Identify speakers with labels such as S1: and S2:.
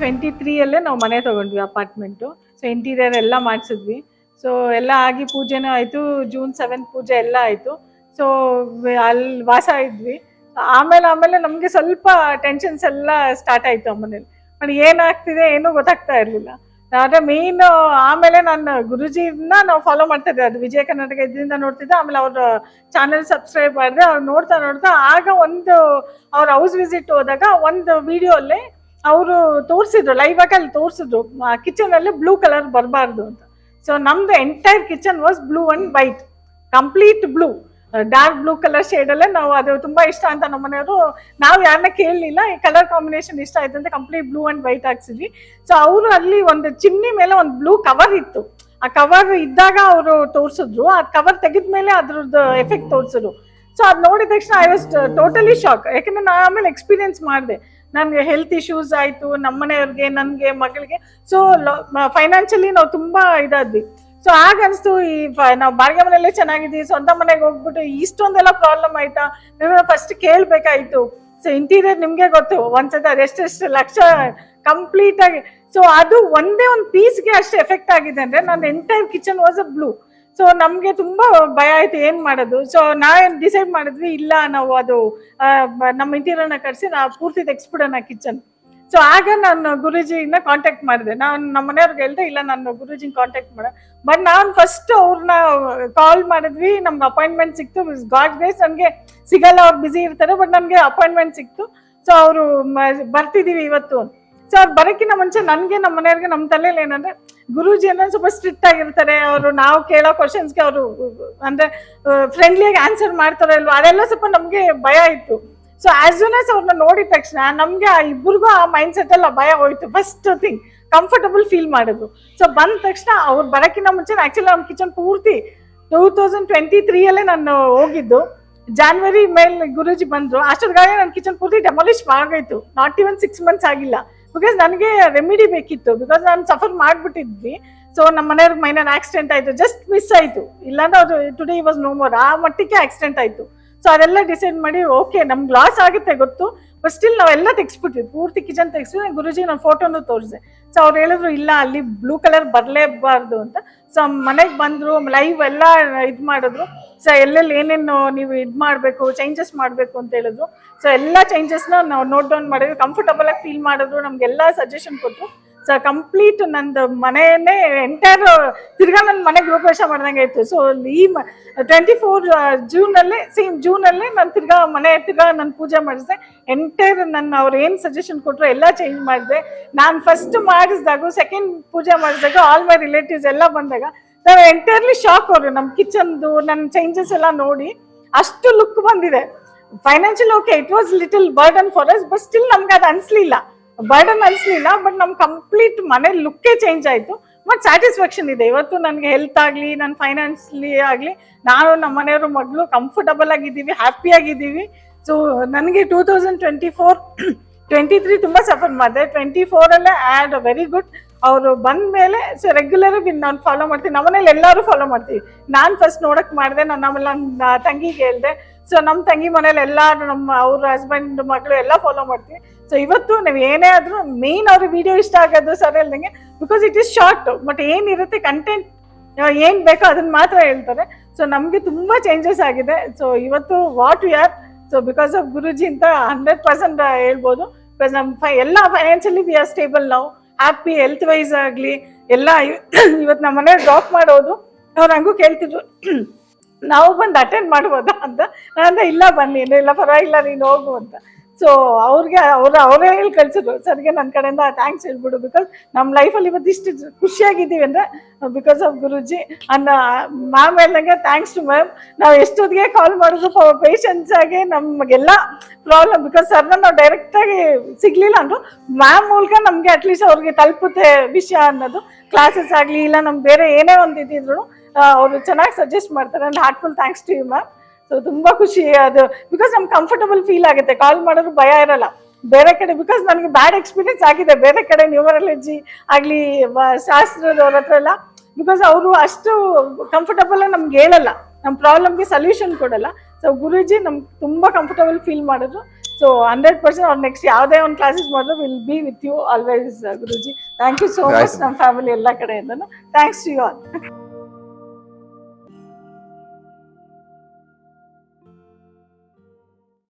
S1: Twenty ತ್ರೀಯಲ್ಲೇ ನಾವು ಮನೆ ತೊಗೊಂಡ್ವಿ ಅಪಾರ್ಟ್ಮೆಂಟು ಸೊ ಇಂಟೀರಿಯರ್ ಎಲ್ಲ ಮಾಡಿಸಿದ್ವಿ. ಸೊ ಎಲ್ಲ ಆಗಿ ಪೂಜೆನೂ ಆಯಿತು. ಜೂನ್ ಸೆವೆಂತ್ ಪೂಜೆ ಎಲ್ಲ ಆಯಿತು. ಸೊ ಅಲ್ಲಿ ವಾಸ ಇದ್ವಿ. ಆಮೇಲೆ ಆಮೇಲೆ ನಮಗೆ ಸ್ವಲ್ಪ ಟೆನ್ಷನ್ಸ್ ಎಲ್ಲ ಸ್ಟಾರ್ಟ್ ಆಯಿತು ಮನೇಲಿ. ಬಟ್ ಏನಾಗ್ತಿದೆ, ಏನೂ ಗೊತ್ತಾಗ್ತಾ ಇರಲಿಲ್ಲ. ಆದರೆ ಮೇನ್ ಆಮೇಲೆ ನಾನು ಗುರುಜಿನ ನಾವು ಫಾಲೋ ಮಾಡ್ತಾ ಇದ್ದೆ. ಅದು ವಿಜಯ ಕರ್ನಾಟಕ ಇದರಿಂದ ನೋಡ್ತಿದ್ದೆ. ಆಮೇಲೆ ಅವ್ರ ಚಾನೆಲ್ ಸಬ್ಸ್ಕ್ರೈಬ್ ಮಾಡಿದೆ. ಅವ್ರು ನೋಡ್ತಾ ನೋಡ್ತಾ ಆಗ ಒಂದು ಅವ್ರ ಹೌಸ್ ವಿಸಿಟ್ ಹೋದಾಗ ಒಂದು ವಿಡಿಯೋಲ್ಲಿ ಅವರು ತೋರಿಸಿದ್ರು ಲೈವ್ ಆಗಿ ಅಲ್ಲಿ ತೋರಿಸಿದ್ರು ಕಿಚನ್ ಅಲ್ಲಿ ಬ್ಲೂ ಕಲರ್ ಬರಬಾರ್ದು ಅಂತ. ಸೊ ನಮ್ದು entire kitchen was blue and white complete blue dark blue colour shade ಅಲ್ಲೇ ನಾವು ಅದು ತುಂಬಾ ಇಷ್ಟ ಅಂತ ನಮ್ಮ ಮನೆಯವರು, ನಾವು ಯಾರನ್ನ ಕೇಳಲಿಲ್ಲ, ಈ ಕಲರ್ ಕಾಂಬಿನೇಷನ್ ಇಷ್ಟ ಆಯ್ತು ಅಂತ ಕಂಪ್ಲೀಟ್ ಬ್ಲೂ ಅಂಡ್ ವೈಟ್ ಹಾಕ್ಸಿದ್ವಿ. ಸೊ ಅವರು ಅಲ್ಲಿ ಒಂದು ಚಿಮ್ನಿ ಮೇಲೆ ಒಂದು ಬ್ಲೂ ಕವರ್ ಇತ್ತು. ಆ ಕವರ್ ಇದ್ದಾಗ ಅವರು ತೋರಿಸಿದ್ರು, ಆ ಕವರ್ ತೆಗೆದ ಮೇಲೆ ಅದ್ರದ್ದು ಎಫೆಕ್ಟ್ ತೋರಿಸಿದ್ರು. ಸೊ ಅದು ನೋಡಿದ ತಕ್ಷಣ ಐ ವಾಸ್ ಟೋಟಲಿ ಶಾಕ್ ಯಾಕಂದ್ರೆ ನಾನು ಆಮೇಲೆ ಎಕ್ಸ್ಪೀರಿಯನ್ಸ್ ಮಾಡಿದೆ. ನನಗೆ ಹೆಲ್ತ್ ಇಶ್ಯೂಸ್ ಆಯಿತು ನಮ್ಮನೆಯವ್ರಿಗೆ ನನಗೆ, ಮಗಳಿಗೆ. ಸೊ ಫೈನಾನ್ಷಿಯಲಿ ನಾವು ತುಂಬ ಇದಾದ್ವಿ. ಸೊ ಆಗ ಈ ನಾವು ಬಾಡಿಗೆ ಮನೆಯಲ್ಲೇ ಚೆನ್ನಾಗಿದ್ದೀವಿ ಸ್ವಂತ ಮನೆಗೆ ಹೋಗ್ಬಿಟ್ಟು ಇಷ್ಟೊಂದೆಲ್ಲ ಪ್ರಾಬ್ಲಮ್ ಆಯ್ತಾ? ನೀವು ಫಸ್ಟ್ ಕೇಳಬೇಕಾಯ್ತು. ಸೊ ಇಂಟೀರಿಯರ್ ನಿಮಗೆ ಗೊತ್ತು, ಒಂದ್ಸತಿ ಅದೆಷ್ಟೆಷ್ಟು ಲಕ್ಷ ಕಂಪ್ಲೀಟ್ ಆಗಿ. ಸೊ ಅದು ಒಂದೇ ಒಂದು ಪೀಸ್ಗೆ ಅಷ್ಟು ಎಫೆಕ್ಟ್ ಆಗಿದೆ ಅಂದ್ರೆ ನನ್ನ entire kitchen was uh blue so ನಮಗೆ ತುಂಬಾ ಭಯ ಆಯ್ತು ಏನ್ ಮಾಡೋದು? ಸೊ ನಾವೇನು ಡಿಸೈಡ್ ಮಾಡಿದ್ವಿ, ಇಲ್ಲ, ನಾವು ಅದು ನಮ್ಮ ಇಂಟೀರಿಯರ್ನ ಕರೆಸಿ ನಾವು ಪೂರ್ತಿ ತೆಗ್ಸ್ಬಿಡೋಣ ಕಿಚನ್ ಸೊ ಆಗ ನಾನು ಗುರುಜಿನ ಕಾಂಟ್ಯಾಕ್ಟ್ ಮಾಡಿದೆ. ನಾನು ನಮ್ಮ ಮನೆಯವ್ರಿಗೆ ಹೇಳ್ದೆ, ಇಲ್ಲ, ನಾನು ಗುರುಜಿನ ಕಾಂಟ್ಯಾಕ್ಟ್ ಮಾಡ ಬಟ್ ನಾನು ಫಸ್ಟ್ ಅವ್ರನ್ನ ಕಾಲ್ ಮಾಡಿದ್ವಿ, ನಮ್ಗೆ ಅಪಾಯಿಂಟ್ಮೆಂಟ್ ಸಿಕ್ತು ಗಾಡ್ ಗ್ರೇಸ್ ನನಗೆ ಸಿಗಲ್ಲ, ಅವ್ರು ಬ್ಯುಸಿ ಇರ್ತಾರೆ ಬಟ್ ನನಗೆ ಅಪಾಯಿಂಟ್ಮೆಂಟ್ ಸಿಕ್ತು. ಸೊ ಅವರು ಬರ್ತಿದೀವಿ ಇವತ್ತು. ಸೊ ಅವ್ರು ಬರೋಕ್ಕಿಂತ ಮುಂಚೆ ನನಗೆ, ನಮ್ಮ ಮನೆಯವ್ರಿಗೆ ನಮ್ಮ ತಲೆಯಲ್ಲಿ ಏನಂದ್ರೆ ಗುರೂಜಿ ಅನ್ನೋದು ಸ್ವಲ್ಪ ಸ್ಟ್ರಿಕ್ಟ್ ಆಗಿರ್ತಾರೆ, ಅವರು ನಾವು ಕೇಳೋ ಕ್ವಶನ್ಸ್ಗೆ ಅವರು, ಅಂದ್ರೆ ಫ್ರೆಂಡ್ಲಿಯಾಗಿ ಆನ್ಸರ್ ಮಾಡ್ತಾರೋ ಇಲ್ವಾ, ಅದೆಲ್ಲ ಸ್ವಲ್ಪ ನಮಗೆ ಭಯ ಇತ್ತು. ಸೊ ಆಸ್ ಸೂನ್ ಆಸ್ ಅವ್ರನ್ನ ನೋಡಿದ ತಕ್ಷಣ, ನಮ್ಗೆ ಆ ಇಬ್ಬರಿಗೂ ಆ ಮೈಂಡ್ ಸೆಟ್ ಅಲ್ಲಿ ಭಯ ಹೋಯ್ತು. ಫಸ್ಟ್ ಥಿಂಗ್ ಕಂಫರ್ಟಬಲ್ ಫೀಲ್ ಮಾಡೋದು. ಸೊ ಬಂದ ತಕ್ಷಣ ಅವ್ರು ಬರೋಕ್ಕಿಂತ ಮುಂಚೆ ಆಕ್ಚುಲಿ ನಮ್ಮ ಕಿಚನ್ ಪೂರ್ತಿ ಟೂ ತೌಸಂಡ್ ಟ್ವೆಂಟಿ ತ್ರೀಯಲ್ಲೇ ನಾನು ಹೋಗಿದ್ದು. ಜಾನ್ವರಿ ಮೇಲೆ ಗುರೂಜಿ ಬಂದ್ರು. ಅಷ್ಟೊತ್ತಿಗಾಗಲೇ ನನ್ನ ಕಿಚನ್ ಪೂರ್ತಿ ಡೆಮಾಲಿಷ್ ಆಗೋಯ್ತು. ನಾಟ್ ಇವನ್ ಸಿಕ್ಸ್ ಮಂತ್ಸ್ ಆಗಿಲ್ಲ. ಬಿಕಾಸ್ ನನಗೆ ರೆಮಿಡಿ ಬೇಕಿತ್ತು. ಬಿಕಾಸ್ ನಾನು ಸಫರ್ ಮಾಡ್ಬಿಟ್ಟಿದ್ವಿ. ಸೊ ನಮ್ಮ ಮನೆಯವ್ರಿಗೆ ಮೈನರ್ ಆಕ್ಸಿಡೆಂಟ್ ಆಯ್ತು. ಜಸ್ಟ್ ಮಿಸ್ ಆಯಿತು. ಇಲ್ಲಾಂದ್ರೆ ಅದು ಟುಡೇ ವಾಸ್ ನೋ ಮೋರ್ ಆ ಮಟ್ಟಿಗೆ ಆಕ್ಸಿಡೆಂಟ್ ಆಯ್ತು. ಸೊ ಅದೆಲ್ಲ ಡಿಸೈಡ್ ಮಾಡಿ ಓಕೆ ನಮ್ಗೆ ಲಾಸ್ ಆಗುತ್ತೆ ಗೊತ್ತು. ಬಟ್ ಸ್ಟಿಲ್ ನಾವೆಲ್ಲ ತೆಗ್ಸ್ಬಿಟ್ವಿ. ಪೂರ್ತಿ ಕಿಚನ್ ತೆಗ್ಸ್ಬಿಟ್ಟು ಗುರುಜಿ ನಾನು ಫೋಟೋನು ತೋರಿಸಿದೆ. ಸೊ ಅವ್ರು ಹೇಳಿದ್ರು, ಇಲ್ಲ, ಅಲ್ಲಿ ಬ್ಲೂ ಕಲರ್ ಬರಲೇಬಾರ್ದು ಅಂತ. ಸೊ ಮನೆಗೆ ಬಂದರು ಲೈವ್ ಎಲ್ಲ ಇದು ಮಾಡಿದ್ರು. ಸೊ ಎಲ್ಲೆಲ್ಲಿ ಏನೇನು ನೀವು ಇದು ಮಾಡಬೇಕು ಚೇಂಜಸ್ ಮಾಡಬೇಕು ಅಂತ ಹೇಳಿದ್ರು. ಸೊ ಎಲ್ಲ ಚೇಂಜಸ್ನ ನಾವು ನೋಟ್ ಡೌನ್ ಮಾಡಿದ್ವಿ. ಕಂಫರ್ಟಬಲ್ ಆಗಿ ಫೀಲ್ ಮಾಡಿದ್ರು. ನಮ್ಗೆಲ್ಲ ಸಜೆಷನ್ ಕೊಟ್ಟರು ಸೊ ಕಂಪ್ಲೀಟ್ ನಂದು ಮನೆಯನ್ನೇ ಎಂಟೈರ್ ತಿರ್ಗಾ ನನ್ನ ಮನೆ ಗೃಹಪ್ರವೇಶ ಮಾಡ್ದಂಗೆ ಇತ್ತು. ಸೊ ಈ ಟ್ವೆಂಟಿ ಫೋರ್ ಜೂನಲ್ಲೇ ಸೇಮ್ ಜೂನಲ್ಲೇ ನಾನು ತಿರ್ಗಾ ಮನೆ ತಿರ್ಗಾ ನಾನು ಪೂಜೆ ಮಾಡಿಸಿದೆ. ಎಂಟೈರ್ ನನ್ನ ಅವ್ರು ಏನು ಸಜೆಷನ್ ಕೊಟ್ಟರು ಎಲ್ಲ ಚೇಂಜ್ ಮಾಡಿದೆ. ನಾನು ಫಸ್ಟ್ ಮಾಡಿಸಿದಾಗ ಸೆಕೆಂಡ್ ಪೂಜೆ ಮಾಡಿಸಿದಾಗ ಆಲ್ ಮೈ ರಿಲೇಟಿವ್ಸ್ ಎಲ್ಲ ಬಂದಾಗ ನಾವು ಎಂಟೈರ್ಲಿ ಶಾಕ್ ಅವರು. ನಮ್ಮ ಕಿಚನ್ದು ನನ್ನ ಚೇಂಜಸ್ ಎಲ್ಲ ನೋಡಿ ಅಷ್ಟು ಲುಕ್ ಬಂದಿದೆ. Financial okay it was little burden for us but still ನಮ್ಗೆ ಅದು ಅನ್ಸ್ಲಿಲ್ಲ. ಬರ್ಡನ್ ಅನ್ಸ್ಲಿಲ್ಲ ಬಟ್ ನಮ್ ಕಂಪ್ಲೀಟ್ ಮನೆ ಲುಕ್ಕೇ ಚೇಂಜ್ ಆಯ್ತು. ಬಟ್ ಸ್ಯಾಟಿಸ್ಫ್ಯಾಕ್ಷನ್ ಇದೆ. ಇವತ್ತು ನನಗೆ ಹೆಲ್ತ್ ಆಗಲಿ ನನ್ನ ಫೈನಾನ್ಸ್ಲಿ ಆಗಲಿ, ನಾನು ನಮ್ಮ ಮನೆಯವರು ಮಗಳು ಕಂಫರ್ಟಬಲ್ ಆಗಿದ್ದೀವಿ ಹ್ಯಾಪಿಯಾಗಿದ್ದೀವಿ ಸೊ ನನಗೆ two thousand twenty four twenty three ತುಂಬ ಸಫರ್ ಮಾಡಿದೆ. ಟ್ವೆಂಟಿ ಫೋರಲ್ಲೇ ಆ್ಯಡ್ ವೆರಿ ಗುಡ್ ಅವರು ಬಂದ ಮೇಲೆ ಸೊ ರೆಗ್ಯುಲರ್ ನಾನು ಫಾಲೋ ಮಾಡ್ತೀನಿ. ನಮ್ಮನೇಲಿ ಎಲ್ಲರೂ ಫಾಲೋ ಮಾಡ್ತೀವಿ. ನಾನು ಫಸ್ಟ್ ನೋಡಕ್ ಮಾಡಿದೆ, ನಾನು ಆಮೇಲೆ ನನ್ನ ತಂಗಿಗೆ ಹೇಳಿದೆ ಸೊ ನಮ್ಮ ತಂಗಿ ಮನೇಲಿ ಎಲ್ಲ ನಮ್ಮ ಅವ್ರ ಹಸ್ಬೆಂಡ್ ಮಕ್ಕಳು ಎಲ್ಲ ಫಾಲೋ ಮಾಡ್ತೀವಿ. ಸೊ ಇವತ್ತು ನೀವು ಏನೇ ಆದರೂ ಮೇನ್ ಅವ್ರ ವಿಡಿಯೋ ಇಷ್ಟ ಆಗೋದು ಸರ್ ಹೇಳ್ದಂಗೆ because it is short but ಏನಿರುತ್ತೆ ಕಂಟೆಂಟ್ ಏನು ಬೇಕೋ ಅದನ್ನ ಮಾತ್ರ ಹೇಳ್ತಾರೆ. ಸೊ ನಮಗೆ ತುಂಬ ಚೇಂಜಸ್ ಆಗಿದೆ. ಸೊ ಇವತ್ತು what you are so because of Guruji ಅಂತ ಹಂಡ್ರೆಡ್ ಪರ್ಸೆಂಟ್ ಹೇಳ್ಬೋದು. ಬಿಕಾಸ್ ನಮ್ಮ ಫೈ ಎಲ್ಲ ಫೈನಾನ್ಷಿಯಲಿ ವಿ ಆರ್ ಸ್ಟೇಬಲ್ ನಾವು ಹ್ಯಾಪಿ ಹೆಲ್ತ್ ವೈಸ್ ಆಗಲಿ, ಎಲ್ಲ ಇವತ್ತು ನಮ್ಮ ಮನೆ ಡ್ರಾಪ್ ಮಾಡೋದು. ಅವ್ರು ಹಂಗೂ ಕೇಳ್ತಿದ್ರು. ನಾವು ಬಂದು ಅಟೆಂಡ್ ಮಾಡ್ಬೋದಾ ಅಂತ. ನಾನು ಇಲ್ಲ ಬನ್ನಿ ಇಲ್ಲ ಪರವಾಗಿಲ್ಲ ನೀನು ಹೋಗು ಅಂತ. ಸೊ ಅವ್ರಿಗೆ, ಅವ್ರ, ಅವರೇ ಹೇಳಿ ಕಳ್ಸಿದ್ರು. ಸರ್ಗೆ ನನ್ನ ಕಡೆಯಿಂದ ಥ್ಯಾಂಕ್ಸ್ ಹೇಳ್ಬಿಡು. ಬಿಕಾಸ್ ನಮ್ಮ ಲೈಫಲ್ಲಿ ಇವತ್ತು ಇಷ್ಟು ಖುಷಿಯಾಗಿದ್ದೀವಿ ಅಂದರೆ ಬಿಕಾಸ್ ಆಫ್ ಗುರುಜಿ ಅನ್ನ ಮ್ಯಾಮ್ ಹೇಳ್ದಂಗೆ ಥ್ಯಾಂಕ್ಸ್ ಟು ಮ್ಯಾಮ್ ನಾವು ಎಷ್ಟೊತ್ತಿಗೆ ಕಾಲ್ ಮಾಡಿದ್ರು ಪೇಷನ್ಸ್ ಆಗಿ ನಮಗೆಲ್ಲ ಪ್ರಾಬ್ಲಮ್ ಬಿಕಾಸ್ ಸರ್ನ ನಾವು ಡೈರೆಕ್ಟಾಗಿ ಸಿಗಲಿಲ್ಲ ಅಂದರು. ಮ್ಯಾಮ್ ಮೂಲಕ ನಮಗೆ ಅಟ್ಲೀಸ್ಟ್ ಅವ್ರಿಗೆ ತಲುಪುತ್ತೆ ವಿಷಯ ಅನ್ನೋದು. ಕ್ಲಾಸಸ್ ಆಗಲಿ, ಇಲ್ಲ ನಮ್ಗೆ ಬೇರೆ ಏನೇ ಒಂದು ಇದ್ದಿದ್ರು ಅವರು ಚೆನ್ನಾಗಿ ಸಜೆಸ್ಟ್ ಮಾಡ್ತಾರೆ. And heartful thanks to you ma'am so ತುಂಬಾ ಖುಷಿ ಅದು. ಬಿಕಾಸ್ ನಮ್ಗೆ ಕಂಫರ್ಟಬಲ್ ಫೀಲ್ ಆಗುತ್ತೆ. ಕಾಲ್ ಮಾಡೋರು ಭಯ ಇರಲ್ಲ. ಬೇರೆ ಕಡೆ ಬಿಕಾಸ್ ನನಗೆ ಬ್ಯಾಡ್ ಎಕ್ಸ್ಪೀರಿಯನ್ಸ್ ಆಗಿದೆ. ಬೇರೆ ಕಡೆ ನ್ಯೂಮರಾಲಜಿ ಆಗಲಿ ಶಾಸ್ತ್ರದವ್ರ ಹತ್ರ ಎಲ್ಲ ಬಿಕಾಸ್ ಅವರು ಅಷ್ಟು ಕಂಫರ್ಟಬಲ್ ನಮ್ಗೆ ಹೇಳಲ್ಲ. ನಮ್ಮ ಪ್ರಾಬ್ಲಮ್ಗೆ ಸೊಲ್ಯೂಷನ್ ಕೊಡಲ್ಲ. ಸೊ ಗುರೂಜಿ ನಮ್ಗೆ ತುಂಬ ಕಂಫರ್ಟಬಲ್ ಫೀಲ್ ಮಾಡಿದ್ರು. ಸೊ ಹಂಡ್ರೆಡ್ ಪರ್ಸೆಂಟ್ ಅವ್ರು ನೆಕ್ಸ್ಟ್ ಯಾವುದೇ ಒಂದು ಕ್ಲಾಸಸ್ ಮಾಡಿದ್ರು will be with you always Guruji. Thank you so much. ನಮ್ಮ ಫ್ಯಾಮಿಲಿ ಎಲ್ಲ ಕಡೆಯಿಂದನು. Thanks to you all